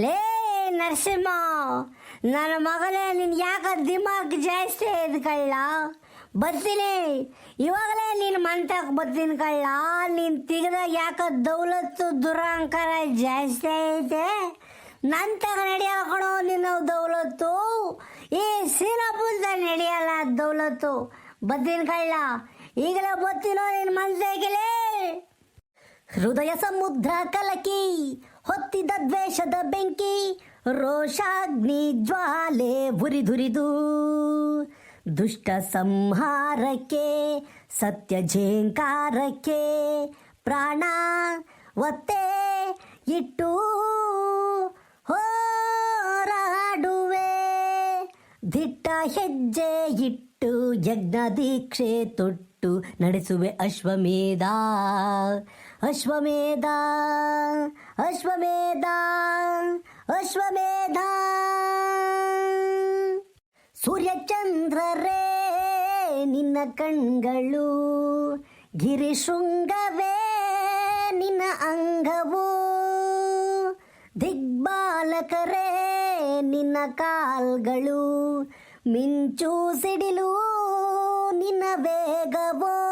ಲೇ, ನರಸಿಂಹ, ನನ್ನ ಮಗಳೇ, ನೀನು ಯಾಕ ದಿಮಾಗ್ ಜಾಸ್ತಿ ಇದು ಕಳ್ಳ ಬರ್ತೀನಿ ಇವಾಗಲೇ ನೀನು ಮಂತಕ್ಕೆ ಬರ್ತೀನಿ ಕಳ್ಳ ನೀನು ತೆಗೆದಾಗ ಯಾಕ ದೌಲತ್ತು, ದುರಂಕಾರ ಜಾಸ್ತಿ ಐತೆ? ನನ್ನ ತಗ ನಿನ್ನ ದೌಲತ್ತು. ಈ ಸೀನಾಪುಲ್ದ ನಡೆಯಲ್ಲ ದೌಲತ್ತು. ಬರ್ತೀನಿ ಕಳ್ಳ ಈಗಲೇ ಬತ್ತಿನೋ ನಿನ್ನ ಮನ್ಸಾಗಿಲೇ ಹೃದಯ ಸಮುದ್ರ ಕಲಕಿ ಹೊತ್ತಿದ ದ್ವೇಷದ ಬೆಂಕಿ, ರೋಷಾಗ್ನಿ ಜ್ವಾಲೆ ಉರಿದುರಿದು ದುಷ್ಟ ಸಂಹಾರಕ್ಕೆ, ಸತ್ಯ ಜೇಂಕಾರಕ್ಕೆ ಪ್ರಾಣ ಒತ್ತೆ ಇಟ್ಟು ಹೋರಾಡುವೆ. ದಿಟ್ಟ ಹೆಜ್ಜೆ ಇಟ್ಟು ಯಜ್ಞ ದೀಕ್ಷೆ ತೊಟ್ಟು ನಡೆಸುವೆ ಅಶ್ವಮೇಧ. ಅಶ್ವಮೇಧ ಅಶ್ವಮೇಧ ಅಶ್ವಮೇಧ. ಸೂರ್ಯಚಂದ್ರರೇ, ನಿನ್ನ ಕಣ್ಗಳು, ಗಿರಿಶೃಂಗವೇ, ನಿನ್ನ ಅಂಗವು. ದಿಗ್ಬಾಲಕರೇ, ನಿನ್ನ ಕಾಲ್ಗಳು, ಮಿಂಚು ಸಿಡಿಲು, ನಿನ್ನ ವೇಗವೋ.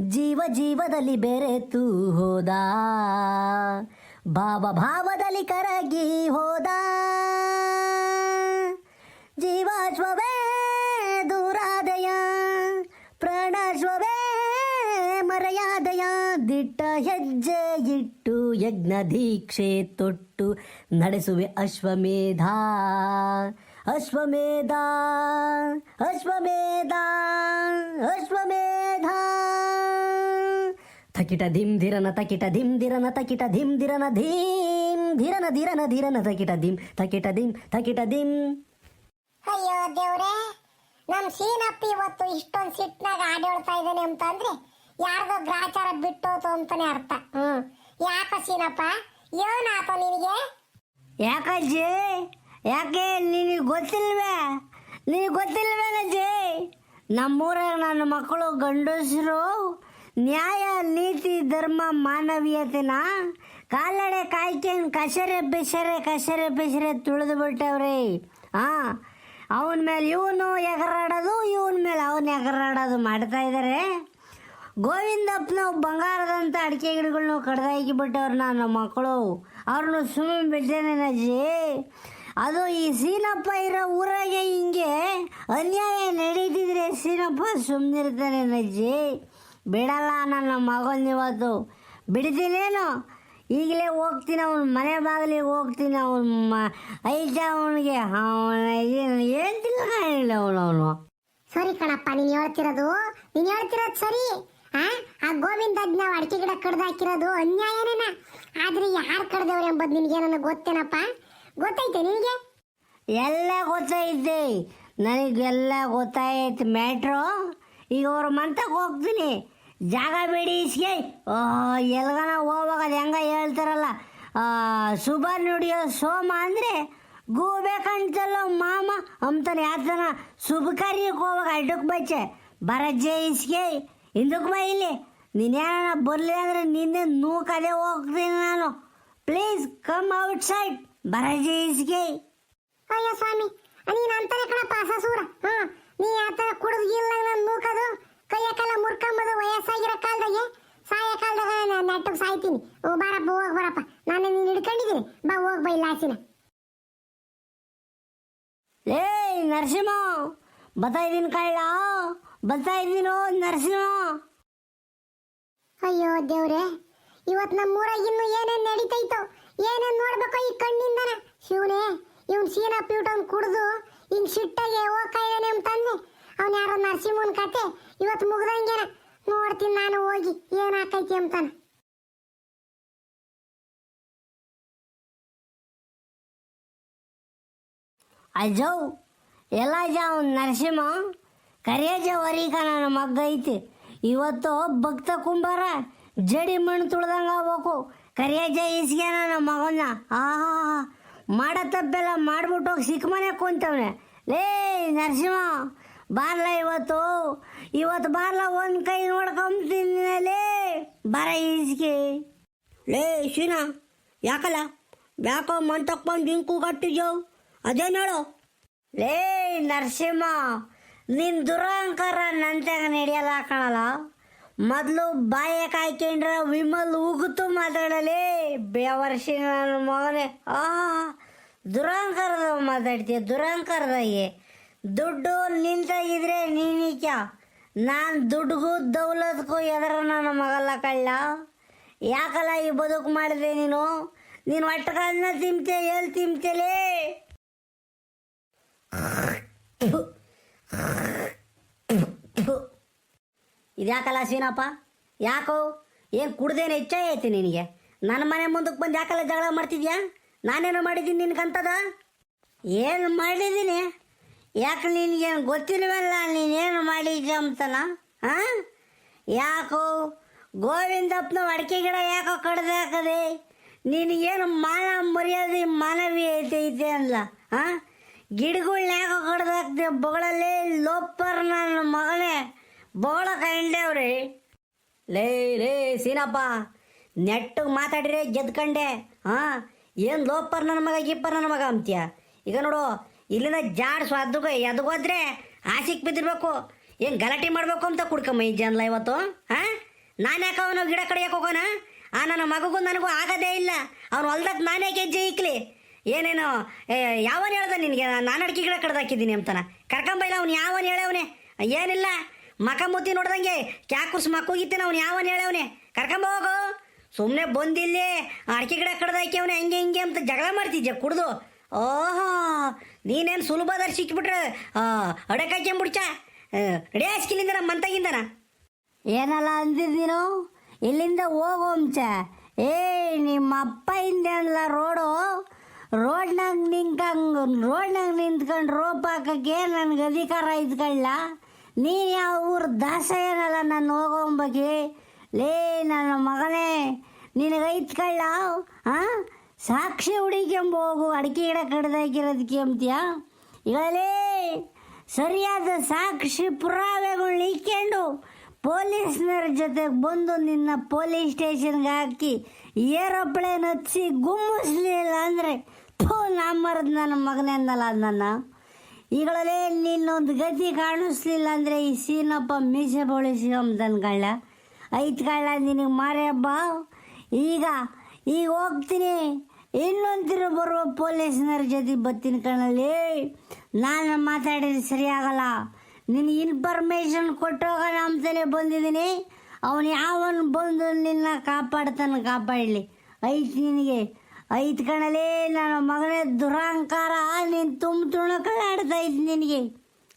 ಜೀವ ಜೀವದಲ್ಲಿ ಬೆರೆತು ಹೋದ. ಭಾವ ಭಾವದಲ್ಲಿ ಕರಗಿ ಹೋದ. ಜೀವಾಶ್ವವೇ ದೂರಾದಯ, ಪ್ರಾಣಾಶ್ವವೇ ಮರೆಯಾದಯ. ದಿಟ್ಟ ಹೆಜ್ಜೆ ಇಟ್ಟು ಯಜ್ಞ ದೀಕ್ಷೆ ತೊಟ್ಟು ನಡೆಸುವೆ ಅಶ್ವಮೇಧ. ಅಶ್ವಮೇಧ ಅಶ್ವಮೇಧ ಅಶ್ವಮೇಧ. ತಕಿಟ ಧಿಮ್ ಧಿರನ ತಕಿಟ ಧಿಮ್ ಧಿರನ ತಕಿಟ ಧಿಮ್ ಧಿರನ ಧೀಮ್ ಧಿರನ ಧಿರನ ಧಿರನ ತಕಿಟ ಧಿಮ್ ತಕಿಟ ಧಿಮ್ ತಕಿಟ ಧಿಮ್. ಅಯ್ಯೋ ದೇವ್ರೆ ನಮ್ ಸೀನಪ್ಪ ಇವತ್ತು ಇಷ್ಟೊಂದು ಸಿಟ್ನಾಗ ಹಾಡು ಹೇಳ್ತಾ ಇದ್ದಾನೆ ಅಂತಂದ್ರೆ ಯಾರ್ದೋ ಗ್ರಾಚಾರ ಬಿಟ್ಟೋತು ಅಂತಾನೆ ಅರ್ಥ. ಹ್ಮ್. ಯಾಕ ಸೀನಪ್ಪ ಏನಾತ ನಿನಗೆ? ಯಾಕಜ್ಜಿ ಯಾಕೆ ನಿನಗೆ ಗೊತ್ತಿಲ್ವೇ? ನಿನಗೆ ಗೊತ್ತಿಲ್ವೇನಜ್ಜಿ? ನಮ್ಮೂರ ನನ್ನ ಮಕ್ಕಳು ಗಂಡಸರು ನ್ಯಾಯ, ನೀತಿ, ಧರ್ಮ, ಮಾನವೀಯತೆನ ಕಾಲಡೆ ಕಾಯ್ಕೊಂಡು ಕಸರೆ ಬೆಸರೆ ಕಸರೆ ಬಿಸರೆ ತುಳಿದು ಬಿಟ್ಟವ್ರಿ. ಹಾಂ ಅವನ ಮೇಲೆ ಇವನು ಎಗರಾಡೋದು, ಇವನ ಮೇಲೆ ಅವನು ಎಗರಾಡೋದು ಮಾಡ್ತಾ ಇದ್ದಾರೆ ಗೋವಿಂದಪ್ಪನ ಬಂಗಾರದಂಥ ಅಡಿಕೆ ಗಿಡಗಳನ್ನ ಕಡ್ದಾಕಿ ಬಿಟ್ಟವ್ರು ನನ್ನ ಮಕ್ಕಳು. ಅವ್ರನ್ನ ಸುಮ್ಮನೆ ಬಿಟ್ಟೇನೆ ಅಜ್ಜಿ. ಅದು ಈ ಸೀನಪ್ಪ ಇರೋ ಊರಾಗೆ ಹಿಂಗೆ ಅನ್ಯಾಯ ನಡೀತಿದ್ರೆ ಸೀನಪ್ಪ ಸುಮ್ಮನಿರ್ತಾನೆ ಅಜ್ಜಿ. ಬಿಡಲ್ಲ ನನ್ನ ಮಗನ ಇವತ್ತು. ಬಿಡ್ತೀನೇನು? ಈಗಲೇ ಹೋಗ್ತೀನಿ ಅವನ ಮನೆ ಬಾಗಿಲಿಗೆ ಹೋಗ್ತೀನಿ ಅವನ ಐತ ಅವನಿಗೆ. ಅವನ ಏನು ತಿಳ್ಕೊಂಡಿಲ್ಲ ಅವನು ಅವನು. ಸರಿ ಕಣಪ್ಪ ನೀನು ಹೇಳ್ತಿರೋದು ನೀನು ಹೇಳ್ತಿರೋದು ಸರಿ. ಆ ಆ ಗೋವಿಂದ ನಾವು ಅಡಿಕೆ ಗಿಡ ಕಡ್ದು ಹಾಕಿರೋದು ಅನ್ಯಾಯನೇನ? ಆದ್ರೆ ಯಾರು ಕಡ್ದವ್ರೆ ಎಂಬುದು ನಿನಗೆ ನನಗೆ ಗೊತ್ತೇನಪ್ಪ? ಗೊತ್ತೈತೆ ನಿನಗೆ? ಎಲ್ಲ ಗೊತ್ತೈತೆ. ನನಗೆಲ್ಲ ಗೊತ್ತಾಯ್ತು ಮ್ಯಾಟ್ರೋ. ಈಗ ಅವ್ರ ಮಂತಕ್ಕೆ ಹೋಗ್ತೀನಿ. ಜಾಗ ಬೇಡಿ ಓ ಎಲ್ಗನ ಹೋಗುವಾಗ ಅದು ಹೆಂಗ ಹೇಳ್ತಾರಲ್ಲ. ಶುಭ ನುಡಿಯೋ ಸೋಮ ಅಂದರೆ ಗೂಬೇಕಂತಲ್ಲ ಮಾಮ ಅಂತಾನೆ ಯಾತನ ಶುಭ ಕಾರ್ಯಕ್ಕೆ ಹೋಗುವಾಗ ಅಡ್ಡಕ್ಕೆ ಬಚ್ಚೆ ಬರಜ್ಜೆ ಇಸ್ಕೆ ಹಿಂದಕ್ಕೆ ಬಾ ಇಲ್ಲಿ. ನೀನೇನ ಬರಲಿ ಅಂದರೆ ನಿನ್ನೆ ನೂಕದೆ ಹೋಗ್ತೀನಿ ನಾನು. ಪ್ಲೀಸ್ ಕಮ್ ಔಟ್ ಸೈಡ್ ಬರಜ್ಜೆ ಇಸ್ಕೆ ಅಯ್ಯೋ ಸ್ವಾಮಿ, ನೀನು ಅಂತಾನೆ ಕಣಪ್ಪ ಸಸೂರ ಹ್ಮ್. ಓ ಬಾರಪ್ಪ ಹೋಗ್ ಬರಪ್ಪ. ನಾನು ನೀನು ಹಿಡ್ಕೊಂಡಿದ್ದೀನಿ. ಬಾ ಹೋಗ್ ಬಾ ಇಲ್ಲ ಆಸಿನ ಲೇ ನರಸಿಂಹ ಬತ್ತಾ ಇದ್ದೀನಿ ಕಳ್ಳ ಬರ್ತಾ ಇದ್ದೀನೋ ನರಸಿಂಹ. ಅಯ್ಯೋ ದೇವ್ರೆ. ಇವತ್ ನಮ್ಮೂರಾಗ ಇನ್ನು ಏನೇನ್ ನಡೀತೈತೋ ಏನೇನ್ ನೋಡ್ಬೇಕೋ ಈ ಕಣ್ಣಿಂದನ. ಶಿವನೇ ಇವ್ನ್ ಸೀನಾ ಪ್ಯೂಟನ್ ಕುಡ್ದು ಹಿಂಗ್ ಸಿಟ್ಟಾಗೆ ಹೋಗ್ತಾ ಇದ್ದಾನೆ ಅಂತಂದೆ ಅವ್ನ ಯಾರೋ ನರಸಿಂಹನ್ ಕತೆ ಇವತ್ ಮುಗ್ದಂಗೆನ. ನೋಡ್ತೀನಿ ನಾನು ಹೋಗಿ ಏನ್ ಹಾಕೈತಿ ಅಂತಾನ. ಅಜ್ಜೋ ಎಲ್ಲ ಜಾವ್ ನರಸಿಂಹ ಕರಿಯಜ ವರಿಕ ನನ್ನ ಮಗ್ಗ ಐತಿ. ಇವತ್ತು ಭಕ್ತ ಕುಂಬಾರ ಜಡಿ ಮಣ್ಣು ತುಳ್ದಂಗೆ ಆಗ್ಬೇಕು. ಕರಿಯಜ ಇಸ್ಗೆ ನನ್ನ ಮಗನ ಆ ಮಾಡೋ ತಪ್ಪೆಲ್ಲ ಮಾಡ್ಬಿಟ್ಟು ಹೋಗಿ ಸಿಕ್ಕ ಮನೆ ಕುಂತವ್ನೆ. ಲೇ ನರಸಿಂಹ, ಬಾರ್ಲ ಇವತ್ತು? ಇವತ್ತು ಬಾರ್ಲ ಒಂದು ಕೈ ನೋಡ್ಕೊಂತೀನಿ ಲೇ. ಬರ ಈಸ್ಗೆ. ಲೇ ಶೀನಾ, ಯಾಕಲ್ಲ? ಯಾಕೋ ಮಣ್ಣು ಬಂದು ಇಂಕು ಕೂಗಟ್ಟಿದ್ಯೋ ಅದೇನು ಹೇಳು ಲೇ, ನರಸಿಂಹ, ನಿನ್ ದುರಹಂಕಾರ ನಂತಾಗ ನಡೆಯಲ್ಲ ಕಾಣಲ್ಲ. ಮೊದಲು ಬಾಯ ಕಾಯ್ಕೊಂಡ್ರ ವಿಮಲ್ ಉಗುತು ಮಾತಾಡಲೇ ಬೇವರ್ಷಿ ನನ್ನ ಮಗನೇ. ಆ ದುರಹಂಕಾರದ ಮಾತಾಡ್ತೀಯ ದುರಹಂಕಾರದಾಗೆ ದುಡ್ಡು ನಿಂತಾಗಿದ್ರೆ ನೀನಿಕ್ಯ. ನಾನು ದುಡ್ಡುಗೂ ದೌಲತ್ಗೂ ಎದರ ನನ್ನ ಮಗಲ್ಲ ಕಳ್ಳ. ಯಾಕಲ್ಲ ಈ ಬದುಕು ಮಾಡಿದೆ ನೀನು? ನೀನು ಒಟ್ಟಗಳನ್ನ ತಿಂತೆ ಎಲ್ಲಿ ತಿಂತಲೇ ಇದ್ಯಾಕಲ್ಲ ಸೀನಪ್ಪ ಯಾಕೋ? ಏನು ಕುಡ್ದೇನು ಐತೆ ನಿನಗೆ? ನನ್ನ ಮನೆ ಮುಂದಕ್ಕೆ ಬಂದು ಯಾಕಲ್ಲ ಜಗಳ ಮಾಡ್ತಿದ್ಯಾ? ನಾನೇನು ಮಾಡಿದ್ದೀನಿ ನಿನ್ಗಂತದ ಏನು ಮಾಡಿದ್ದೀನಿ ಯಾಕೆ ನಿನಗೇನು ಗೊತ್ತಿಲ್ವಲ್ಲ ನೀನೇನು ಮಾಡಿದ್ಯ ಅಂತನ ಹಾಂ ಯಾಕೋ? ಗೋವಿಂದಪ್ಪನ ಅಡಿಕೆ ಗಿಡ ಯಾಕೋ ಕಡ್ದಾಕದೆ ನಿನಗೇನು ಮಾನ ಮರ್ಯಾದೆ, ಮಾನವೀಯತೆ ಐತೆ ಅಲ್ಲ ಹಾಂ ಗಿಡಗಳ್ನ ಯಾಕೋ ಕಡ್ದು ಹಾಕ್ದೆ ಬೊಗಳಲ್ಲೇ ಲೋಪರ್ ನನ್ನ ಮಗನೇ. ಬೊಗಳ ಕಂಡೇವ್ರಿ ಲೇ ಲೇ, ಸೀನಪ್ಪ, ನೆಟ್ಟಿಗೆ ಮಾತಾಡ್ರಿ ಗೆದ್ಕಂಡೆ. ಹಾಂ ಏನು ಲೋಪರ್ ನನ್ನ ಮಗ, ಗಿಪ್ಪರ್ ನನ್ನ ಮಗ ಅಂತೀಯ? ಈಗ ನೋಡು ಇಲ್ಲಿಂದ ಜಾಡ್ಸು ಅದಕ್ಕೆ ಎದಗೋದ್ರೆ ಆಸಿಕ್ ಬಿದ್ದಿರ್ಬೇಕು. ಏನು ಗಲಾಟೆ ಮಾಡಬೇಕು ಅಂತ ಕುಡ್ಕಮ್ಮ ಈ ಜನಲ ಇವತ್ತು ಹಾಂ ನಾನು ಯಾಕೆ ಅವನು ಗಿಡ ಕಡೆಯಕ್ಕೆ ಹೋಗೋಣ ಆ, ನನ್ನ ಮಗಗೂ ನನಗೂ ಆಗೋದೇ ಇಲ್ಲ. ಅವ್ನು ಹೊಲ್ದಾಗ ನಾನೇ ಗೆಜ್ಜೆ ಇಕ್ಲಿ ಏನೇನು? ಯಾವನ್ ಹೇಳ್ದ ನಿನಗೆ? ನಾನು ಅಡಿಕೆಗಳ ಕಡ್ದಾಕಿದ್ದೀನಿ ಅಂತಾನ. ಕರ್ಕೊಂಬೈಲ ಅವ್ನು ಯಾವನ್ ಹೇಳವನೆ ಏನಿಲ್ಲ. ಮಕ ಮುತ್ತಿ ನೋಡ್ದಂಗೆ ಕ್ಯಾಕುರ್ಸ್ ಮಕ್ಕೋಗಿತ್ತೇನೆ ಅವ್ನು ಯಾವನ್ ಹೇಳವನೆ ಕರ್ಕೊಂಬ ಹೋಗು. ಸುಮ್ಮನೆ ಬಂದಿಲ್ಲಿ ಅಡಿಕೆ ಗಿಡ ಅವನು, ಹಂಗೆ ಹಿಂಗೆ ಅಂತ ಜಗಳ ಮಾಡ್ತಿದ್ದೆ ಕುಡ್ದು? ಓಹೋ, ನೀನೇನು ಸುಲಭ ಸಿಕ್ಬಿಟ್ರೆ ಅಡಕೆ ಹಾಕ್ಯಂಬಿಡ್ಚ ರೆಡಿ ಹಾಸ್ಕಿಲಿಂದ ನಮ್ಮ ಮಂತಾಗಿಂದನ? ಏನಲ್ಲ ಅಂದಿದ್ದೀನು? ಇಲ್ಲಿಂದ ಹೋಗೋಂಚ ಏ ನಿಮ್ಮ ಅಪ್ಪ ಹಿಂದೆ ಅಲ್ಲ ರೋಡು. ರೋಡ್ನಾಗ ನಿಂಕಂಗ್ ರೋಡ್ನಾಗ ನಿಂತ್ಕೊಂಡು ರೋಪ್ ಹಾಕಕ್ಕೆ ನನಗೆ ಅಧಿಕಾರ ಇದ್ಕೊಳ್ಳ. ನೀನು ಯಾವ ಊರು ದಾಸ ಏನಲ್ಲ ನಾನು ಹೋಗೋಂಬಗೆ ಲೇ, ನನ್ನ ಮಗನೇ, ನಿನಗೆ ಐತ್ಕೊಳ್ಳ? ಹಾಂ ಸಾಕ್ಷಿ ಹುಡಿಕೊಂಬ ಹೋಗು, ಅಡಿಕೆ ಗಿಡ ಕಡ್ದಾಕಿರೋದಕ್ಕೆ ಅಂತೀಯ? ಇವಳೇ ಸರಿಯಾದ ಸಾಕ್ಷಿ ಪುರಾವೆಗಳು ಇಕ್ಕೊಂಡು. ಪೊಲೀಸ್ನರ ಜೊತೆಗೆ ಬಂದು ನಿನ್ನ ಪೊಲೀಸ್ ಸ್ಟೇಷನ್ಗೆ ಹಾಕಿ ಏರೋಪ್ಲೇನ್ ಹಚ್ಚಿ ಗುಮ್ಮಿಸ್ಲಿಲ್ಲ ಅಂದರೆ, ಥೂ ನಾಮರದ ನನ್ನ ಮಗನೇ ಅಂದಲ್ಲ ಅದ್ ನನ್ನ. ಈಗಳಲ್ಲೇ ನಿನ್ನೊಂದು ಗತಿ ಕಾಣಿಸ್ಲಿಲ್ಲ ಅಂದರೆ ಈ ಸೀನಪ್ಪ ಮೀಸೆ ಬೋಳಿಸ್ಕೊಂಬಂದ್ಕೊಳ್ಳ ಐತ್ಕೊಳ್ಳ ನಿನಗೆ ಮಾರೇ ಹಬ್ಬ ಈಗ ಈಗ ಹೋಗ್ತೀನಿ. ಇನ್ನೊಂದಿರು ಬರುವ ಪೊಲೀಸ್ನರ ಜೊತೆ ಬತ್ತಿನ ಕಣಲ್ಲಿ ನಾನು ಮಾತಾಡಿದ್ರೆ ಸರಿಯಾಗಲ್ಲ. ನಿನಗೆ ಇನ್ಫಾರ್ಮೇಷನ್ ಕೊಟ್ಟೋಗ ನಮ್ಮ ಬಂದಿದ್ದೀನಿ. ಅವನು ಯಾವನು ಬಂದು ನಿನ್ನ ಕಾಪಾಡ್ತಾನೆ ಕಾಪಾಡಲಿ. ಐತಿ ನಿನಗೆ ಐತ್ ಕಣಲೇ ನನ್ನ ಮಗನೇ ದುರಹಂಕಾರ ನೀನು ತುಂಬ ತುಣಕಳಾಡ್ತಾ ಐತಿ ನಿನಗೆ.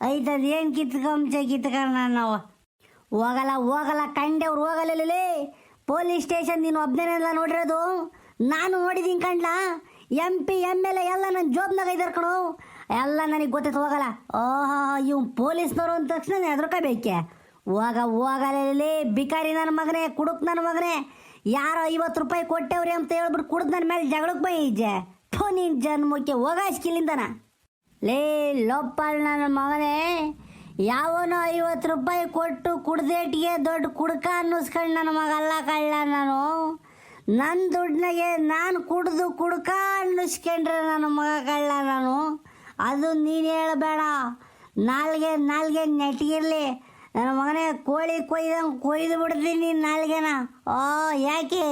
ಐತೆ ಅದೇನು ಕಿತ್ಕೊಂಬ ಕಿತ್ಕೊಂಡ ನಾವು ಹೋಗಲ್ಲ ಹೋಗಲ್ಲ ಕಂಡೆವ್ರು ಹೋಗಲ್ಲೇ ಪೊಲೀಸ್ ಸ್ಟೇಷನ್ ನೀನು ಒಬ್ಬನೇನೆಲ್ಲ ನೋಡಿರೋದು? ನಾನು ನೋಡಿದ್ದೀನಿ ಕಂಡ್ಲ M P M L A ಎಲ್ಲ ನನ್ನ ಜೋಬ್ನಾಗ ಇದ್ದಾರೆ ಕಣೋ. ಎಲ್ಲ ನನಗೆ ಗೊತ್ತಿತ್ತು, ಹೋಗಲ್ಲ. ಓಹೋ ಇವ್ ಪೊಲೀಸ್ನವರು ಅಂದ ತಕ್ಷಣ ಹೆದರ್ಕೋಬೇಕೆ. ಹೋಗ, ಹೋಗಲೇ ಬಿಕಾರಿ ನನ್ನ ಮಗನೇ, ಕುಡುಕ್ ನನ್ನ ಮಗನೇ. ಯಾರೋ ಐವತ್ತು ರೂಪಾಯಿ ಕೊಟ್ಟೆವ್ರಿ ಅಂತ ಹೇಳ್ಬಿಟ್ಟು ಕುಡ್ದು ನನ್ನ ಮೇಲೆ ಜಗಳಕ್ಕೆ ಬೈಜೆ ಥೋ, ನೀನು ಜನ್ಮಕ್ಕೆ ಹೋಗಾಸ್ಕಿಲ್ಲಿಂದನ ಲೇ, ಲೋಪಾಲ್ ನನ್ನ ಮಗನೇ. ಯಾವನೋ ಐವತ್ತು ರೂಪಾಯಿ ಕೊಟ್ಟು ಕುಡ್ದೇಟಿಗೆ ದೊಡ್ಡ ಕುಡ್ಕ ಅನ್ನಿಸ್ಕೊಂಡು ನನ್ನ ಮಗ ಅಲ್ಲ ಕಳ್ಳ ನಾನು. ನನ್ನ ದುಡ್ಡಿನಾಗೆ ನಾನು ಕುಡ್ದು ಕುಡ್ಕ ಅನ್ನಿಸ್ಕೊಂಡ್ರೆ ನನ್ನ ಮಗ ಕಳ್ಳ ನಾನು. ಅದು ನೀನು ಹೇಳಬೇಡ. ನಾಲ್ಗೆ ನಾಲ್ಗೆ ನೆಟ್ಟಿಗಿರಲಿ. ನನ್ನ ಮಗನೇ ಕೋಳಿ ಕೊಯ್ದಂಗೆ ಕೊಯ್ದು ಬಿಡ್ತೀನಿ ನಾಲ್ಗೆನ. ಓ ಯಾಕೆ?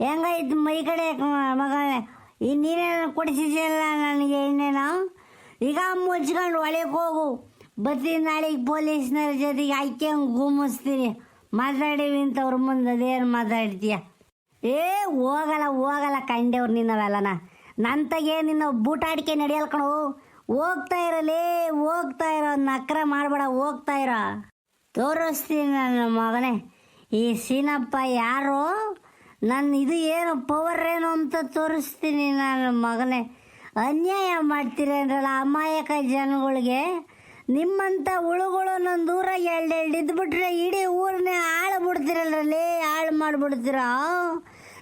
ಹೆಂಗಾಯ್ತು ಮೈ ಕಡೆ ಮಗನೇ? ಈ ನೀನೇನು ಕೊಡಿಸಿದ್ಯಲ್ಲ ನನಗೆ ಇನ್ನೇನು? ಈಗ ಮುಚ್ಕೊಂಡು ಒಳಗೆ ಹೋಗು. ಬರ್ತೀನಿ ನಾಳೆಗೆ ಪೊಲೀಸ್ನವ್ರ ಜೊತೆಗೆ ಹಾಕ್ಯಂಗೆ ಗುಮ್ಮಿಸ್ತೀನಿ. ಮಾತಾಡೀವಿ ಇಂಥವ್ರ ಮುಂದೆ ಅದೇನು ಮಾತಾಡ್ತೀಯ? ಏ, ಹೋಗಲ್ಲ ಹೋಗಲ್ಲ ಕಂಡೇವ್ರು ನಿನ್ನವೆಲ್ಲನ. ನಂತಗೆ ನಿನ್ನ ಬೂಟಾಡಿಕೆ ನಡೆಯಲ್ಲ ಕಣೋ ಹೋಗ್ತಾ ಇರಲೇ, ಹೋಗ್ತಾ ಇರೋ ನಕ್ರ ಮಾಡಬೇಡ, ಹೋಗ್ತಾ ಇರೋ. ತೋರಿಸ್ತೀನಿ ನನ್ನ ಮಗನೇ, ಈ ಸೀನಪ್ಪ ಯಾರು? ನನ್ನ ಇದು ಏನು ಪವರ್ ಏನು ಅಂತ ತೋರಿಸ್ತೀನಿ ನನ್ನ ಮಗನೇ. ಅನ್ಯಾಯ ಮಾಡ್ತೀರೇನ್ರಲ್ಲ ಅಮಾಯಕ ಜನಗಳಿಗೆ? ನಿಮ್ಮಂಥ ಹುಳುಗಳು ನನ್ನ ದೂರ ಎರಡೆರಡು ಇದ್ಬಿಟ್ರೆ ಇಡೀ ಊರನ್ನೇ ಹಾಳು ಬಿಡ್ತೀರಲ್ಲೇ ಹಾಳು ಮಾಡಿಬಿಡ್ತೀರ?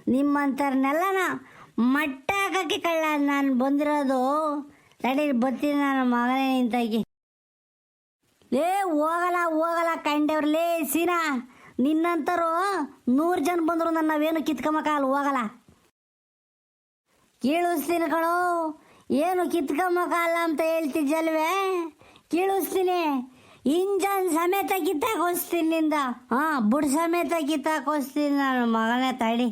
ನಿಮ್ಮಂಥವ್ರನ್ನೆಲ್ಲನ ಮಟ್ಟ ಹಾಕಕ್ಕೆ ಕಳ್ಳ ನಾನು ಬಂದಿರೋದು. ತಡಿ ಬರ್ತೀನಿ ನನ್ನ ಮಗನೇ ನಿಂತಾಗಿ ಲೇ, ಹೋಗಲ್ಲ ಹೋಗಲ್ಲ ಕಂಡವ್ರು ಲೇ, ಸೀನಾ ನಿನ್ನಂತರು ನೂರು ಜನ ಬಂದರು ನನ್ನ ನಾವೇನು ಕಿತ್ಕೊಂಬಕಾಗಲ್ಲ ಹೋಗಲ್ಲ. ಕೀಳಿಸ್ತೀನಿ ಕಣೋ, ಏನು ಕಿತ್ಕೊಂಬಕಲ್ಲ ಅಂತ ಹೇಳ್ತಿದ್ದಲ್ವೇ ಕೀಳಿಸ್ತೀನಿ. ಇಂಜನ್ ಸಮೇತ ಕಿತ್ತಾಕೋಸ್ತೀನಿ ನಿಂದ. ಹಾಂ, ಬುಡ್ ಸಮೇತ ಕಿತ್ತಾಕೋಸ್ತೀನಿ ನಾನು ಮಗನೇ, ತಡಿ.